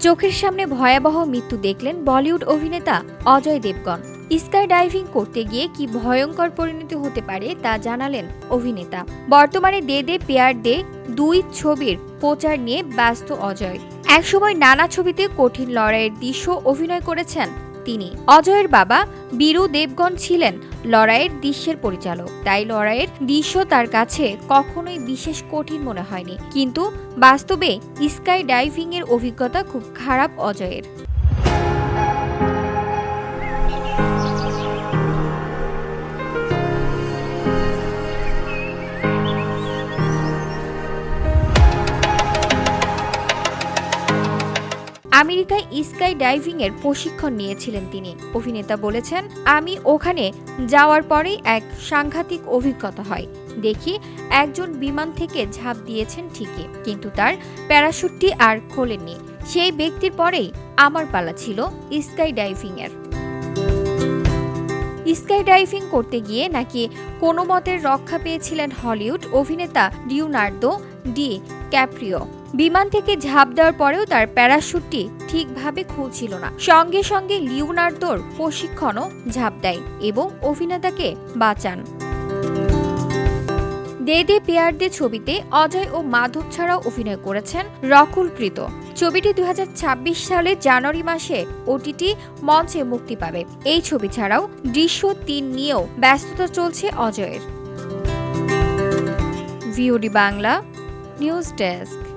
চোখের সামনে ভয়াবহ মৃত্যু দেখলেন বলিউড অভিনেতা অজয় দেবগন স্কাই ডাইভিং করতে গিয়ে কি ভয়ঙ্কর পরিণতি হতে পারে তা জানালেন অভিনেতা। বর্তমানে দে দে পেয়ার দে দুই ছবির প্রচার নিয়ে ব্যস্ত অজয়। একসময় নানা ছবিতে কঠিন লড়াইয়ের দৃশ্য অভিনয় করেছেন তিনি। অজয়ের বাবা বীরু দেবগণ ছিলেন লড়াইয়ের দৃশ্যের পরিচালক। তাই লড়াইয়ের দৃশ্য তার কাছে কখনোই বিশেষ কঠিন মনে হয়নি। কিন্তু বাস্তবে স্কাই ডাইভিং এর অভিজ্ঞতা খুব খারাপ অজয়ের। আমেরিকায় স্কাই ডাইভিং এর প্রশিক্ষণ নিয়েছিলেন তিনি। অভিনেতা বলেছেন, আমি ওখানে যাওয়ার পরেই এক সাংঘাতিক অভিজ্ঞতা হয়। দেখি একজন বিমান থেকে ঝাঁপ দিয়েছেন ঠিকই, কিন্তু তার প্যারাশুটটি আর খোলেননি। সেই ব্যক্তির পরেই আমার পালা ছিল স্কাই ডাইভিং এর স্কাই ডাইভিং করতে গিয়ে নাকি কোনো মতের রক্ষা পেয়েছিলেন হলিউড অভিনেতা লিওনার্দো ডি, ক্যাপ্রিও। বিমান থেকে ঝাঁপ দেওয়ার পরেও তার প্যারাশুটটি ঠিকভাবে খুলছিল না। সঙ্গে সঙ্গে লিওনার্দোর প্রশিক্ষণও ঝাঁপ দেয় এবং অভিনেতাকে বাঁচান। দে দে পেয়ার দে ছবিতে অজয় ও মাধব ছাড়াও অভিনয় করেছেন রকুল প্রীত ছবিটি দুই হাজার ছাব্বিশ সালে জানুয়ারি মাসে ওটিটি মঞ্চে মুক্তি পাবে। এই ছবি ছাড়াও দৃশ্য তিন নিয়েও ব্যস্ততা চলছে অজয়ের। VOD Bangla News Desk.